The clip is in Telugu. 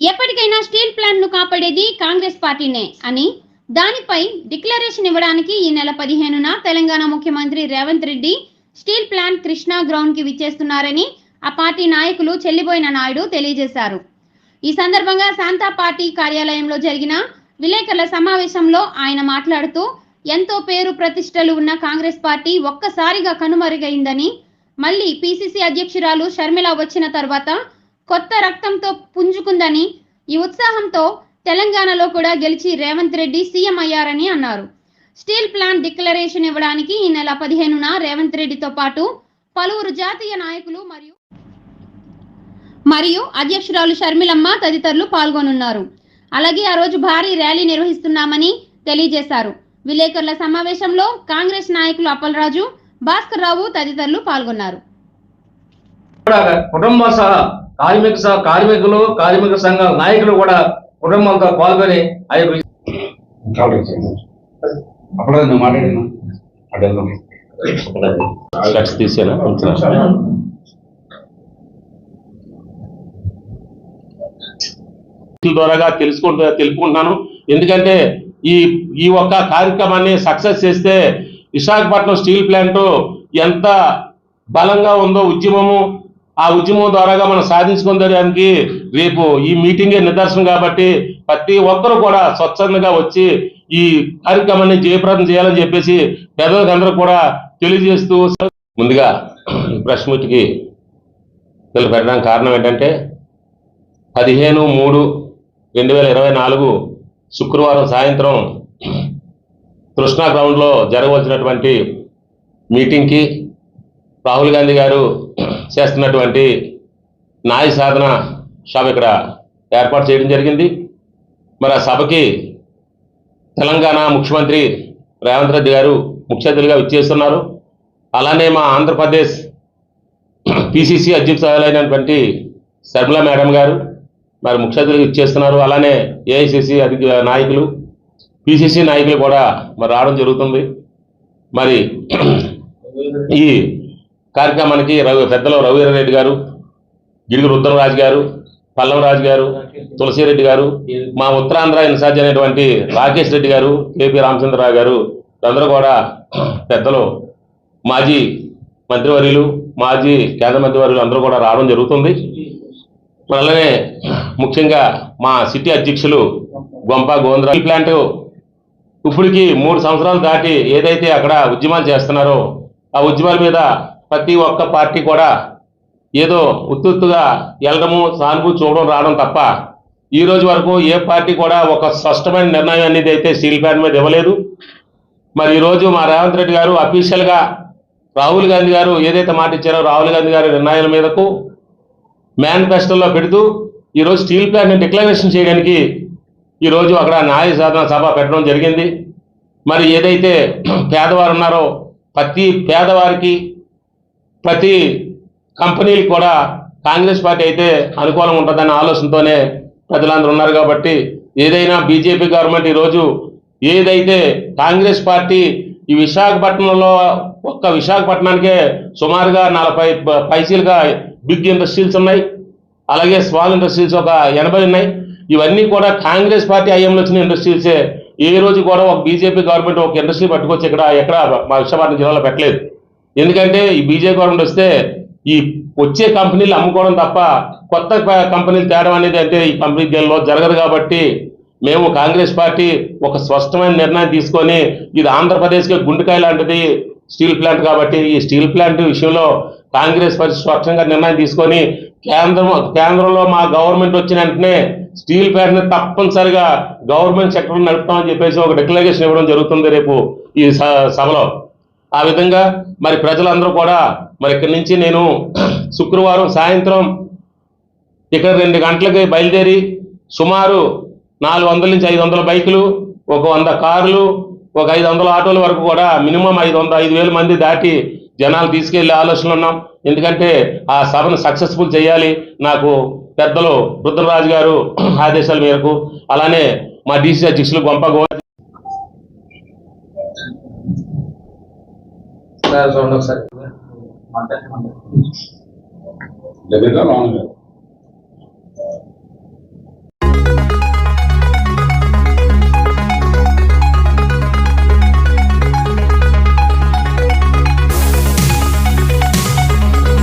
ఎప్పటికైనా స్టీల్ ప్లాంట్ను కాపాడేది కాంగ్రెస్ పార్టీనే అని దానిపై డిక్లరేషన్ ఇవ్వడానికి ఈ నెల పదిహేనున తెలంగాణ ముఖ్యమంత్రి రేవంత్ రెడ్డి స్టీల్ ప్లాంట్ కృష్ణా గ్రౌండ్కి విచ్చేస్తున్నారని ఆ పార్టీ నాయకులు చెల్లిబోయిన నాయుడు తెలియజేశారు. ఈ సందర్భంగా శాంతా పార్టీ కార్యాలయంలో జరిగిన విలేకరుల సమావేశంలో ఆయన మాట్లాడుతూ ఎంతో పేరు ప్రతిష్టలు ఉన్న కాంగ్రెస్ పార్టీ ఒక్కసారిగా కనుమరుగైందని మళ్ళీ పిసిసి అధ్యక్షురాలు షర్మిల వచ్చిన తర్వాత కొత్త రక్తంతో పుంజుకుందని ఈ ఉత్సాహంతో తెలంగాణలో కూడా గెలిచి రేవంత్ రెడ్డి సీఎం అయ్యారని అన్నారు. స్టీల్ ప్లాంట్ డిక్లరేషన్ ఇవ్వడానికి ఈ నెల పదిహేనున రేవంత్ రెడ్డితో పాటు పలువురు జాతీయ నాయకులు మరియు మరియు అధ్యక్షురాలు షర్మిలమ్మ తదితరులు పాల్గొనున్నారు. అలాగే ఆ రోజు భారీ ర్యాలీ నిర్వహిస్తున్నామని తెలియజేశారు. విలేకరుల సమావేశంలో కాంగ్రెస్ నాయకులు అప్పలరాజు భాస్కర్ రావు తదితరులు పాల్గొన్నారు. కుటుంబ సహా కార్మిక కార్మికులు కార్మిక సంఘాల నాయకులు కూడా కుటుంబంతో పాల్గొని ఆ యొక్క? ద్వారాగా తెలుసుకుంటూ తెలుపుకుంటున్నాను. ఎందుకంటే ఈ ఈ ఒక్క కార్యక్రమాన్ని సక్సెస్ చేస్తే విశాఖపట్నం స్టీల్ ప్లాంట్ ఎంత బలంగా ఉందో ఉద్యమము ఆ ఉద్యమం ద్వారాగా మనం సాధించుకోవడానికి రేపు ఈ మీటింగే నిదర్శనం కాబట్టి ప్రతి ఒక్కరు కూడా స్వచ్ఛందంగా వచ్చి ఈ కార్యక్రమాన్ని జయప్రదం చేయాలని చెప్పేసి పెద్దలందరూ కూడా తెలియజేస్తూ ముందుగా ప్రశ్నకి ప్రెస్ మీట్కి పెట్టడానికి కారణం ఏంటంటే పదిహేను మూడు రెండు వేల ఇరవై నాలుగు శుక్రవారం సాయంత్రం కృష్ణా గ్రౌండ్లో జరగవలసినటువంటి మీటింగ్కి రాహుల్ గాంధీ గారు చేస్తున్నటువంటి న్యాయ సాధన సభ ఇక్కడ ఏర్పాటు చేయడం జరిగింది. మరి ఆ సభకి తెలంగాణ ముఖ్యమంత్రి రేవంత్ రెడ్డి గారు ముఖ్య అతిథిగా విచ్చేస్తున్నారు. అలానే మా ఆంధ్రప్రదేశ్ పిసిసి అధ్యక్షురాలైనటువంటి శర్మిల మేడం గారు మరి ముఖ్య అతిథిగా ఇచ్చేస్తున్నారు అలానే ఏఐసిసి అధిక నాయకులు పిసిసి నాయకులు కూడా మరి రావడం జరుగుతుంది. మరి ఈ కార్యక్రమానికి రవి పెద్దలు రవీంద్రరెడ్డి గారు గిడుగు రుద్రరాజు గారు పల్లవరాజు గారు తులసిరెడ్డి గారు మా ఉత్తరాంధ్ర ఇన్ఛార్జ్ అయినటువంటి రాకేష్ రెడ్డి గారు కేపీ రామచంద్రరావు గారు అందరూ కూడా పెద్దలు మాజీ మంత్రివర్యులు మాజీ కేంద్ర మంత్రివర్యులు అందరూ కూడా రావడం జరుగుతుంది. అలానే ముఖ్యంగా మా సిటీ అధ్యక్షులు గొంప గోంద్రా ప్లాంట్ ఇప్పటికి మూడు సంవత్సరాలు దాటి ఏదైతే అక్కడ ఉద్యమాలు చేస్తున్నారో ఆ ఉద్యమాల మీద ప్రతి ఒక్క పార్టీ కూడా ఏదో ఉత్తుత్తుగా వెళ్ళడము సానుభూతి చూడడం రావడం తప్ప ఈ రోజు వరకు ఏ పార్టీ కూడా ఒక స్పష్టమైన నిర్ణయం అనేది అయితే స్టీల్ ప్లాంట్ మీద ఇవ్వలేదు. మరి ఈరోజు మా రేవంత్ రెడ్డి గారు అఫీషియల్గా రాహుల్ గాంధీ గారు ఏదైతే మాట ఇచ్చారో రాహుల్ గాంధీ గారి నిర్ణయాల మీదకు మేనిఫెస్టోలో పెడుతూ ఈరోజు స్టీల్ ప్లాంట్ని డిక్లరేషన్ చేయడానికి ఈరోజు అక్కడ న్యాయ సాధన సభ పెట్టడం జరిగింది. మరి ఏదైతే పేదవారు ఉన్నారో ప్రతి పేదవారికి ప్రతి కంపెనీలు కూడా కాంగ్రెస్ పార్టీ అయితే అనుకూలంగా ఉంటుందన్న ఆలోచనతోనే ప్రజలందరూ ఉన్నారు కాబట్టి ఏదైనా బీజేపీ గవర్నమెంట్ ఈరోజు ఏదైతే కాంగ్రెస్ పార్టీ ఈ విశాఖపట్నంలో ఒక్క విశాఖపట్నానికే సుమారుగా నలభై పైసీలుగా పైసలుగా బిగ్ ఇండస్ట్రీస్ ఉన్నాయి. అలాగే స్మాల్ ఇండస్ట్రీస్ ఒక ఎనభై ఉన్నాయి. ఇవన్నీ కూడా కాంగ్రెస్ పార్టీ ఐఎంలో వచ్చిన ఇండస్ట్రీసే. ఏ రోజు కూడా ఒక బీజేపీ గవర్నమెంట్ ఒక ఇండస్ట్రీ పట్టుకొచ్చి ఇక్కడ ఎక్కడ మా విశాఖపట్నం జిల్లాలో పెట్టలేదు. ఎందుకంటే ఈ బీజేపీ గవర్నమెంట్ వస్తే ఈ వచ్చే కంపెనీలు అమ్ముకోవడం తప్ప కొత్త కంపెనీలు తేడం అనేది అంటే ఈ కంపెనీ దీనిలో జరగదు కాబట్టి మేము కాంగ్రెస్ పార్టీ ఒక స్పష్టమైన నిర్ణయం తీసుకొని ఇది ఆంధ్రప్రదేశ్కి గుండెకాయ లాంటిది స్టీల్ ప్లాంట్ కాబట్టి ఈ స్టీల్ ప్లాంట్ విషయంలో కాంగ్రెస్ పార్టీ స్పష్టంగా నిర్ణయం తీసుకొని కేంద్రం కేంద్రంలో మా గవర్నమెంట్ వచ్చిన వెంటనే స్టీల్ ప్లాంట్ని తప్పనిసరిగా గవర్నమెంట్ సెక్టర్ నడుపుతామని చెప్పేసి ఒక డిక్లరేషన్ ఇవ్వడం జరుగుతుంది రేపు ఈ స- సభలో. ఆ విధంగా మరి ప్రజలందరూ కూడా మరి ఇక్కడి నుంచి నేను శుక్రవారం సాయంత్రం ఇక్కడ రెండు గంటలకి బయలుదేరి సుమారు నాలుగు వందల నుంచి ఐదు వందల బైకులు ఒక వంద కార్లు ఒక ఐదు వందల ఆటోల వరకు కూడా మినిమం ఐదు వందల ఐదు వేల మంది దాటి జనాలు తీసుకెళ్ళే ఆలోచనలు ఉన్నాం. ఎందుకంటే ఆ సభను సక్సెస్ఫుల్ చేయాలి. నాకు పెద్దలు రుద్రరాజు గారు ఆదేశాల మేరకు అలానే మా డీసీ అధ్యక్షులు గొంప చూడండి ఒకసారి దగ్గరగా